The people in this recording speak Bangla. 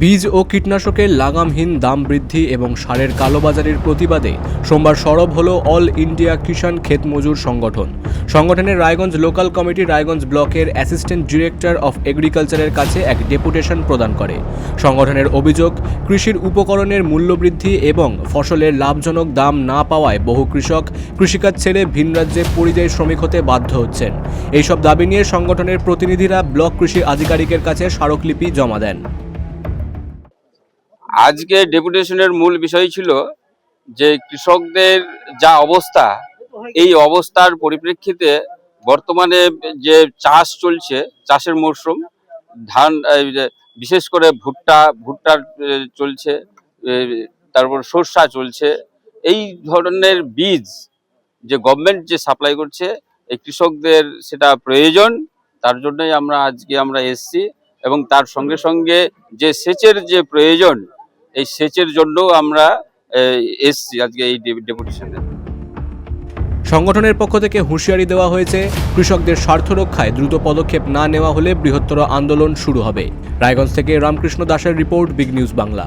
বীজ ও কীটনাশকের লাগামহীন দাম বৃদ্ধি এবং সারের কালোবাজারির প্রতিবাদে সোমবার সরব হল অল ইন্ডিয়া কিষাণ ক্ষেত মজুর সংগঠন। সংগঠনের রায়গঞ্জ লোকাল কমিটি রায়গঞ্জ ব্লকের অ্যাসিস্ট্যান্ট ডিরেক্টর অফ এগ্রিকালচারের কাছে এক ডেপুটেশন প্রদান করে। সংগঠনের অভিযোগ, কৃষির উপকরণের মূল্যবৃদ্ধি এবং ফসলের লাভজনক দাম না পাওয়ায় বহু কৃষক কৃষিকাজ ছেড়ে ভিন রাজ্যে পরিযায়ী শ্রমিক হতে বাধ্য হচ্ছেন। এইসব দাবি নিয়ে সংগঠনের প্রতিনিধিরা ব্লক কৃষি আধিকারিকের কাছে স্মারকলিপি জমা দেন। আজকে ডেপুটেশনের মূল বিষয় ছিল যে কৃষকদের যা অবস্থা, এই অবস্থার পরিপ্রেক্ষিতে বর্তমানে যে চাষ চলছে, চাষের মরশুম, ধান বিশেষ করে ভুট্টা, ভুট্টার চলছে তারপর সর্ষা চলছে, এই ধরনের বীজ যে গভর্নমেন্ট যে সাপ্লাই করছে, এই কৃষকদের সেটা প্রয়োজন, তার জন্যই আমরা আজকে আমরা এসছি এবং তার সঙ্গে সঙ্গে যে সেচের যে প্রয়োজন এই সেচের জন্য আমরা এসছি আজকে এই ডেপুটেশনে। সংগঠনের পক্ষ থেকে হুঁশিয়ারি দেওয়া হয়েছে, কৃষকদের স্বার্থ রক্ষায় দ্রুত পদক্ষেপ না নেওয়া হলে বৃহত্তর আন্দোলন শুরু হবে। রায়গঞ্জ থেকে রামকৃষ্ণ দাসের রিপোর্ট, বিগ নিউজ বাংলা।